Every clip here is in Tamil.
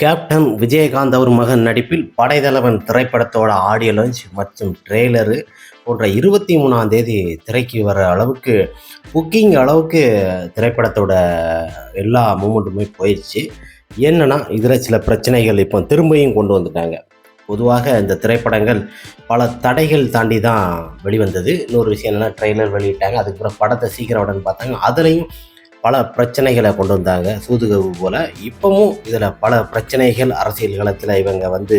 கேப்டன் விஜயகாந்த் அவர் மகன் நடிப்பில் படைத்தலைவன் திரைப்படத்தோட ஆடியோ லான்ச் மற்றும் ட்ரெய்லரு போன்ற இருபத்தி மூணாம் தேதி திரைக்கு வர அளவுக்கு புக்கிங் அளவுக்கு திரைப்படத்தோட எல்லா மூமெண்ட்டுமே போயிடுச்சு. என்னென்னா இதில் சில பிரச்சனைகள் இப்போ திரும்பியும் கொண்டு வந்துட்டாங்க. பொதுவாக இந்த திரைப்படங்கள் பல தடைகள் தாண்டி தான் வெளிவந்தது. இன்னொரு விஷயம் என்னென்னா ட்ரெய்லர் வெளியிட்டாங்க. அதுக்கப்புறம் படத்தை சீக்கிரம் உடனே பார்த்தாங்க. அதுலேயும் பல பிரச்சனைகளை கொண்டு வந்தாங்க. சூதுகவு போல். இப்போவும் இதில் பல பிரச்சனைகள் அரசியல் களத்தில் இவங்க வந்து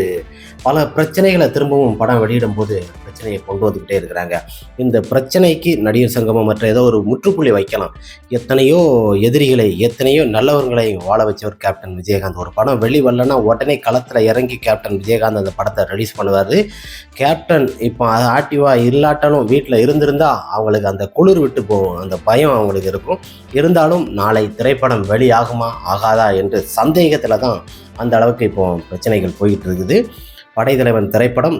பல பிரச்சனைகளை திரும்பவும் படம் வெளியிடும் போது பிரச்சனையை கொண்டு வந்துக்கிட்டே இருக்கிறாங்க. இந்த பிரச்சனைக்கு நடிகர் சங்கமம் மற்ற ஏதோ ஒரு முற்றுப்புள்ளி வைக்கலாம். எத்தனையோ எதிரிகளை எத்தனையோ நல்லவர்களை வாழ வச்சவர் கேப்டன் விஜயகாந்த். ஒரு படம் வெளி வரலன்னா உடனே களத்தில் இறங்கி கேப்டன் விஜயகாந்த் அந்த படத்தை ரிலீஸ் பண்ணுவார். கேப்டன் இப்போ ஆக்டிவாக இல்லாட்டாலும் வீட்டில் இருந்திருந்தால் அவங்களுக்கு அந்த குளிர் விட்டு போகும். அந்த பயம் அவங்களுக்கு இருக்கும். இருந்தாலும் நாளை திரைப்படம் வெளியாகுமா ஆகாதா என்று சந்தேகத்தில் தான் அந்த அளவுக்கு இப்போ பிரச்சனைகள் போயிட்டு இருக்குது. படைத்தலைவன் திரைப்படம்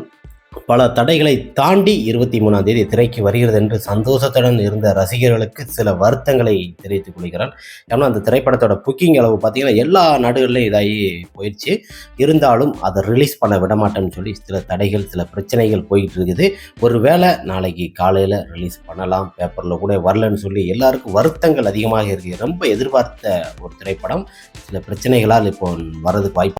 பல தடைகளை தாண்டி இருபத்தி மூணாம் தேதி திரைக்கு வருகிறது என்று சந்தோஷத்துடன் இருந்த ரசிகர்களுக்கு சில வருத்தங்களை தெரிவித்துக் கொள்கிறார். ஏன்னா அந்த திரைப்படத்தோட புக்கிங் அளவு பார்த்தீங்கன்னா எல்லா நாடுகளிலும் இதாகி போயிடுச்சு. இருந்தாலும் அதை ரிலீஸ் பண்ண விட மாட்டேன்னு சொல்லி சில தடைகள் சில பிரச்சனைகள் போயிட்டு இருக்குது. ஒருவேளை நாளைக்கு காலையில் ரிலீஸ் பண்ணலாம் பேப்பரில் கூட வரலன்னு சொல்லி எல்லாருக்கும் வருத்தங்கள் அதிகமாக இருக்குது ரொம்ப எதிர்பார்த்த ஒரு திரைப்படம். சில பிரச்சனைகளால் இப்போ வரதுக்கு வாய்ப்பு